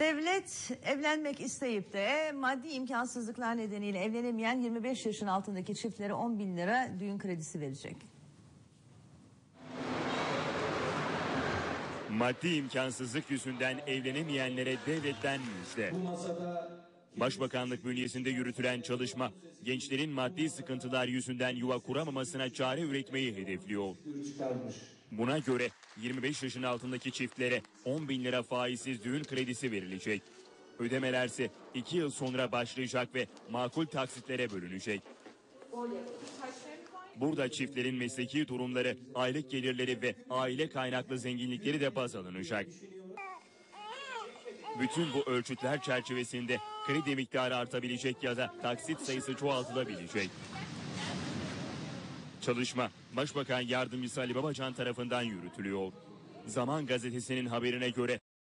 Devlet evlenmek isteyip de maddi imkansızlıklar nedeniyle evlenemeyen 25 yaşın altındaki çiftlere 10 bin lira düğün kredisi verecek. Maddi imkansızlık yüzünden evlenemeyenlere devletten müjde. Başbakanlık bünyesinde yürütülen çalışma gençlerin maddi sıkıntılar yüzünden yuva kuramamasına çare üretmeyi hedefliyor. Buna göre 25 yaşın altındaki çiftlere 10 bin lira faizsiz düğün kredisi verilecek. Ödemelerse 2 yıl sonra başlayacak ve makul taksitlere bölünecek. Burada çiftlerin mesleki durumları, aylık gelirleri ve aile kaynaklı zenginlikleri de baz alınacak. Bütün bu ölçütler çerçevesinde kredi miktarı artabilecek ya da taksit sayısı çoğaltılabilecek. Çalışma Başbakan Yardımcısı Ali Babacan tarafından yürütülüyor. Zaman gazetesinin haberine göre